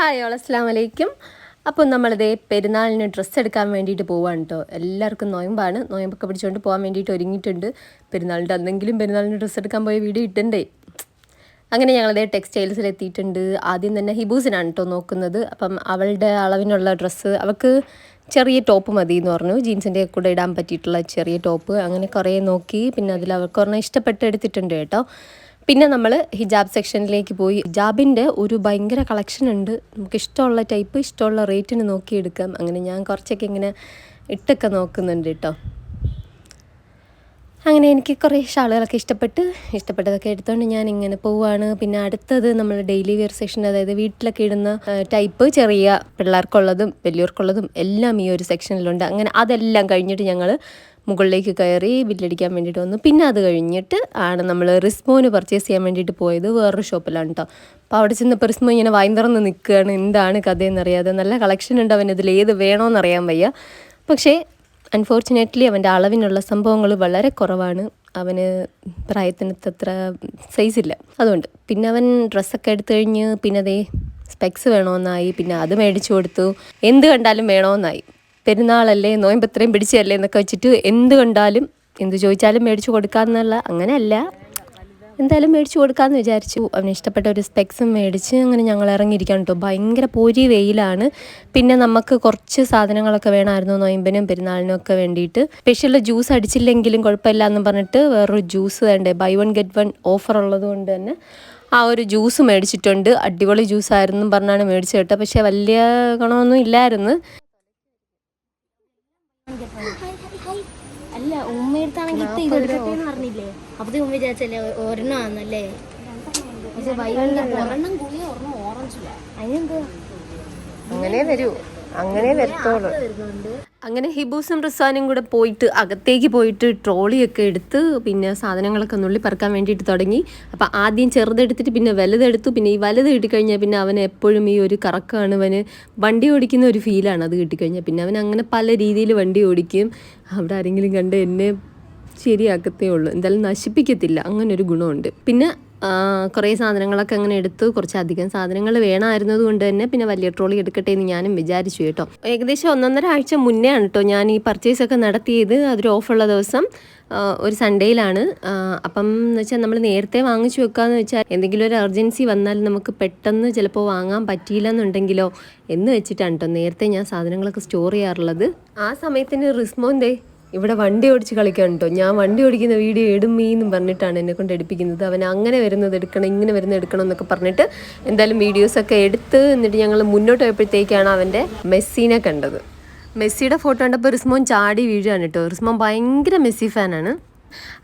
Hi all അസ്സാം വലൈക്കും അപ്പോൾ നമ്മളിതേ പെരുന്നാളിന് ഡ്രസ്സ് എടുക്കാൻ വേണ്ടിയിട്ട് പോവാണ് കേട്ടോ എല്ലാവർക്കും നോയമ്പാണ്. നോയമ്പൊക്കെ പിടിച്ചുകൊണ്ട് പോകാൻ വേണ്ടിയിട്ട് ഒരുങ്ങിയിട്ടുണ്ട്. പെരുന്നാളിന്റെ അന്നെങ്കിലും പെരുന്നാളിന് ഡ്രസ്സ് എടുക്കാൻ പോയ വീഡിയോ ഇട്ടണ്ടേ. അങ്ങനെ ഞങ്ങളതേ ടെക്സ്റ്റൈൽസിൽ എത്തിയിട്ടുണ്ട്. ആദ്യം തന്നെ ഹിബൂസിനാണ് കേട്ടോ നോക്കുന്നത്. അപ്പം അവളുടെ അളവിനുള്ള ഡ്രസ്സ് അവൾക്ക് ചെറിയ ടോപ്പ് മതി എന്ന് പറഞ്ഞു. ജീൻസിന്റെ കൂടെ ഇടാൻ പറ്റിയിട്ടുള്ള ചെറിയ ടോപ്പ് അങ്ങനെ കുറേ നോക്കി. പിന്നെ അതിൽ അവൾക്ക് ഒരെണ്ണം ഇഷ്ടപ്പെട്ട് എടുത്തിട്ടുണ്ട് കേട്ടോ. പിന്നെ നമ്മൾ ഹിജാബ് സെക്ഷനിലേക്ക് പോയി. ഹിജാബിന്റെ ഒരു ഭയങ്കര കളക്ഷൻ ഉണ്ട്. നമുക്ക് ഇഷ്ടമുള്ള ടൈപ്പ് ഇഷ്ടമുള്ള റേറ്റിന് നോക്കിയെടുക്കാം. അങ്ങനെ ഞാൻ കുറച്ചൊക്കെ ഇങ്ങനെ ഇട്ടൊക്കെ നോക്കുന്നുണ്ട് കേട്ടോ അങ്ങനെ എനിക്ക് കുറേ ഷാളുകളൊക്കെ ഇഷ്ടപ്പെട്ട് ഇഷ്ടപ്പെട്ടതൊക്കെ എടുത്തുകൊണ്ട് ഞാൻ ഇങ്ങനെ പോവുകയാണ് പിന്നെ അടുത്തത് നമ്മൾ ഡെയിലി വെയർ സെക്ഷൻ അതായത് വീട്ടിലൊക്കെ ഇടുന്ന ടൈപ്പ് ചെറിയ പിള്ളേർക്കുള്ളതും വലിയവർക്കുള്ളതും എല്ലാം ഈ ഒരു സെക്ഷനിലുണ്ട് അങ്ങനെ അതെല്ലാം കഴിഞ്ഞിട്ട് ഞങ്ങൾ മുകളിലേക്ക് കയറി ബില്ലടിക്കാൻ വേണ്ടിയിട്ട് വന്നു. പിന്നെ അത് കഴിഞ്ഞിട്ട് ആണ് നമ്മൾ റിസ്മോന് പർച്ചേസ് ചെയ്യാൻ വേണ്ടിയിട്ട് പോയത് വേറൊരു ഷോപ്പിലാണ് കേട്ടോ അപ്പോൾ അവിടെ ചെന്നപ്പോൾ റിസ്മോ ഇങ്ങനെ വായ്തുറന്ന് നിൽക്കുകയാണ് എന്താണ് കഥയെന്നറിയാതെ നല്ല കളക്ഷൻ ഉണ്ട് അവൻ ഇതിൽ ഏത് വേണമെന്നറിയാൻ വയ്യ. പക്ഷേ അൺഫോർച്ചുനേറ്റ്ലി അവന്റെ അളവിനുള്ള സംഭവങ്ങൾ വളരെ കുറവാണ്. അവന് പ്രായത്തിനത്ര സൈസില്ല അതുകൊണ്ട് പിന്നെ അവൻ ഡ്രസ്സൊക്കെ എടുത്തു കഴിഞ്ഞ് പിന്നെ അതേ സ്പെക്സ് വേണമെന്നായി പിന്നെ അത് മേടിച്ചു കൊടുത്തു. എന്ത് കണ്ടാലും വേണമെന്നായി പെരുന്നാളല്ലേ നോയമ്പത്രയും പിടിച്ചതല്ലേ എന്നൊക്കെ വെച്ചിട്ട് എന്ത് കണ്ടാലും എന്ത് ചോദിച്ചാലും മേടിച്ചു കൊടുക്കാമെന്നുള്ള അങ്ങനെയല്ല. എന്തായാലും മേടിച്ചു കൊടുക്കാമെന്ന് വിചാരിച്ചു. അവന് ഇഷ്ടപ്പെട്ട ഒരു സ്പെക്സും മേടിച്ച് അങ്ങനെ ഞങ്ങൾ ഇറങ്ങിയിരിക്കാൻ കേട്ടോ ഭയങ്കര പൊരി വെയിലാണ്. പിന്നെ നമുക്ക് കുറച്ച് സാധനങ്ങളൊക്കെ വേണമായിരുന്നു. നോയമ്പനും പെരുന്നാളിനും ഒക്കെ വേണ്ടിയിട്ട്. സ്പെഷ്യൽ ജ്യൂസ് അടിച്ചില്ലെങ്കിലും കുഴപ്പമില്ല എന്ന് പറഞ്ഞിട്ട് വേറൊരു ജ്യൂസ് വേണ്ടേ? Buy one get one offer ഉള്ളത് കൊണ്ട് തന്നെ ആ ഒരു ജ്യൂസ് മേടിച്ചിട്ടുണ്ട്. അടിപൊളി ജ്യൂസ് ജ്യൂസായിരുന്നു പറഞ്ഞാണ് മേടിച്ചു കേട്ടോ. പക്ഷേ വലിയ ഗുണമൊന്നും ഇല്ലായിരുന്നു. അല്ല ഉമ്മയടുത്താണെങ്കിൽ ഇത്ത ഇത് എടുക്കട്ടെ പറഞ്ഞില്ലേ? അപ്പൊ ഉമ്മ വിചാരിച്ചല്ലേ ഒരെണ്ണം ആന്നല്ലേ പക്ഷെ ഒരെണ്ണം ഗുളിയ ഒരെണ്ണം ഓറഞ്ചില്ല അതിനെന്താ? അങ്ങനെ വരൂ. അങ്ങനെ വരത്തോളൂ അങ്ങനെ ഹിബൂസും റിസാനും കൂടെ പോയിട്ട് അകത്തേക്ക് പോയിട്ട് ട്രോളിയൊക്കെ എടുത്ത് പിന്നെ സാധനങ്ങളൊക്കെ നുള്ളി പറക്കാൻ വേണ്ടിയിട്ട് തുടങ്ങി. അപ്പം ആദ്യം ചെറുതെടുത്തിട്ട് പിന്നെ വലുതെടുത്തു പിന്നെ ഈ വലുത് കിട്ടിക്കഴിഞ്ഞാൽ പിന്നെ അവൻ എപ്പോഴും ഈ ഒരു കറക്കാണ്. അവന് വണ്ടി ഓടിക്കുന്ന ഒരു ഫീലാണ് അത് കിട്ടിക്കഴിഞ്ഞാൽ പിന്നെ അവൻ അങ്ങനെ പല രീതിയിൽ വണ്ടി ഓടിക്കും. അവിടെ ആരെങ്കിലും കണ്ട് എന്നെ ശരിയാക്കത്തേ ഉള്ളൂ. എന്തായാലും നശിപ്പിക്കത്തില്ല. അങ്ങനെ ഒരു ഗുണമുണ്ട്. പിന്നെ കുറേ സാധനങ്ങളൊക്കെ അങ്ങനെ എടുത്തു. കുറച്ചധികം സാധനങ്ങൾ വേണമായിരുന്നത് കൊണ്ട് തന്നെ പിന്നെ വലിയ ട്രോളി എടുക്കട്ടെ എന്ന് ഞാനും വിചാരിച്ചു കേട്ടോ. ഏകദേശം ഒന്നൊന്നര ആഴ്ച മുന്നേ ആണ് കേട്ടോ ഞാൻ ഈ പർച്ചേസ് ഒക്കെ നടത്തിയത്. അതൊരു ഓഫുള്ള ദിവസം ഒരു സൺഡേയിലാണ് അപ്പം എന്ന് വെച്ചാൽ നമ്മൾ നേരത്തെ വാങ്ങിച്ചു വെക്കാന്ന് വെച്ചാൽ എന്തെങ്കിലും ഒരു എമർജൻസി വന്നാൽ നമുക്ക് പെട്ടെന്ന് ചിലപ്പോൾ വാങ്ങാൻ പറ്റിയില്ല എന്നുണ്ടെങ്കിലോ എന്ന് വെച്ചിട്ടാണ് കേട്ടോ നേരത്തെ ഞാൻ സാധനങ്ങളൊക്കെ സ്റ്റോർ ചെയ്യാറുള്ളത്. ആ സമയത്തിന് റിസ്മോന്തേ ഇവിടെ വണ്ടി ഓടിച്ച് കളിക്കാൻ കേട്ടോ ഞാൻ വണ്ടി ഓടിക്കുന്ന വീഡിയോ എടുമ്മീന്നും പറഞ്ഞിട്ടാണ് എന്നെ കൊണ്ട് എടുപ്പിക്കുന്നത്. അവൻ അങ്ങനെ വരുന്നത് എടുക്കണം ഇങ്ങനെ വരുന്നത് എടുക്കണം എന്നൊക്കെ പറഞ്ഞിട്ട് എന്തായാലും വീഡിയോസൊക്കെ എടുത്ത് എന്നിട്ട് ഞങ്ങൾ മുന്നോട്ട് പോയപ്പോഴത്തേക്കാണ് അവന്റെ മെസ്സീനെ കണ്ടത്. മെസ്സിയുടെ ഫോട്ടോ കണ്ടപ്പോൾ റിസ്മോൻ ചാടി വീഴുകയാണ് കേട്ടോ റിസ്മോൻ ഭയങ്കര മെസ്സി ഫാനാണ്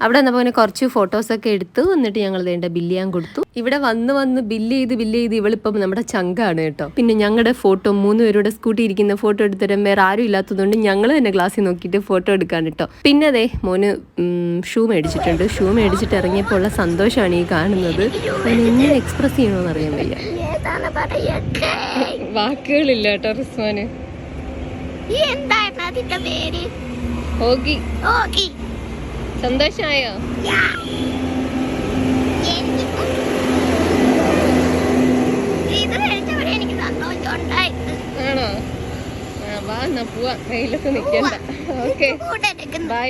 അവിടെ വന്നപ്പോൾ അങ്ങനെ കുറച്ച് ഫോട്ടോസൊക്കെ എടുത്തു. എന്നിട്ട് ഞങ്ങൾ വേണ്ട ബില്ല് ചെയ്യാൻ കൊടുത്തു. ഇവിടെ വന്ന് വന്ന് ബില്ല് ചെയ്ത് ബില്ല് ചെയ്ത് ഇവളിപ്പം നമ്മുടെ ചങ്കാണ് കേട്ടോ. പിന്നെ ഞങ്ങളുടെ ഫോട്ടോ മൂന്ന് പേരുടെ സ്കൂട്ടി ഇരിക്കുന്ന ഫോട്ടോ എടുത്തിട്ട് വേറെ ആരും ഇല്ലാത്തതുകൊണ്ട് ഞങ്ങൾ തന്നെ ക്ലാസ്സിൽ നോക്കിയിട്ട് ഫോട്ടോ എടുക്കാൻ കേട്ടോ. പിന്നെ അതെ മോന് ഷൂ മേടിച്ചിട്ടുണ്ട്. ഷൂ മേടിച്ചിട്ട് ഇറങ്ങിയപ്പോൾ ഉള്ള സന്തോഷമാണ് ഈ കാണുന്നത്. അവൻ എങ്ങനെ എക്സ്പ്രസ് ചെയ്യണമെന്ന് അറിയാൻ വയ്യ. വാക്കുകളില്ല കേട്ടോ റിസ്വാന്. എന്തായിരുന്നു അതിന്റെ പേര്? സന്തോഷമായോ ആണോ?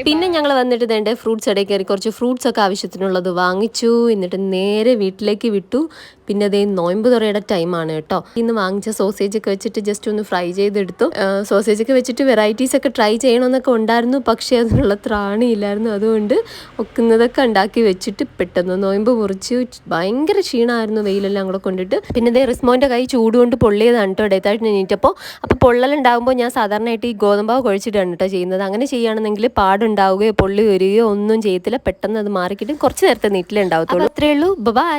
പിന്നെ ഞങ്ങൾ വന്നിട്ട് വേണ്ട ഫ്രൂട്ട്സ് ഇടയിൽ കയറി കുറച്ച് ഫ്രൂട്ട്സ് ഒക്കെ ആവശ്യത്തിനുള്ളത് വാങ്ങിച്ചു. എന്നിട്ട് നേരെ വീട്ടിലേക്ക് വിട്ടു. പിന്നെ അതേ നോയമ്പ് തുറയുടെ ടൈമാണ് കേട്ടോ. ഇന്ന് വാങ്ങിച്ച സോസേജ് ഒക്കെ വെച്ചിട്ട് ജസ്റ്റ് ഒന്ന് ഫ്രൈ ചെയ്തെടുത്തു. സോസേജ് ഒക്കെ വെച്ചിട്ട് വെറൈറ്റീസ് ഒക്കെ ട്രൈ ചെയ്യണമെന്നൊക്കെ ഉണ്ടായിരുന്നു. പക്ഷേ അതിനുള്ള ത്രാണിയില്ലായിരുന്നു അതുകൊണ്ട് ഒക്കുന്നതൊക്കെ ഉണ്ടാക്കി വെച്ചിട്ട് പെട്ടെന്ന് നോയമ്പ് മുറിച്ച് ഭയങ്കര ക്ഷീണമായിരുന്നു വെയിലെല്ലാം കൂടെ കൊണ്ടിട്ട്. പിന്നെ ദേ റിസ്മോന്റെ കൈ ചൂടുകൊണ്ട് പൊള്ളിയതാണ് കേട്ടോ ഡേത്തായിട്ട് എണീറ്റപ്പോൾ. അപ്പോൾ പൊള്ളലുണ്ടാകുമ്പോൾ ഞാൻ സാധാരണയായിട്ട് ഈ ഗോതമ്പാവ് കുഴച്ചിട്ടാണ് കേട്ടോ ചെയ്യുന്നത്. അങ്ങനെ ചെയ്യുകയാണെന്നെങ്കിൽ പാടുണ്ടാവുകയോ പൊള്ളി വരികയോ ഒന്നും ചെയ്യത്തില്ല. പെട്ടെന്ന് അത് മാറിക്കിട്ടും. കുറച്ച് നേരത്തെ നീട്ടിലേ ഉണ്ടാവത്തുള്ളൂ. അത്രേ ഉള്ളൂ. ബൈ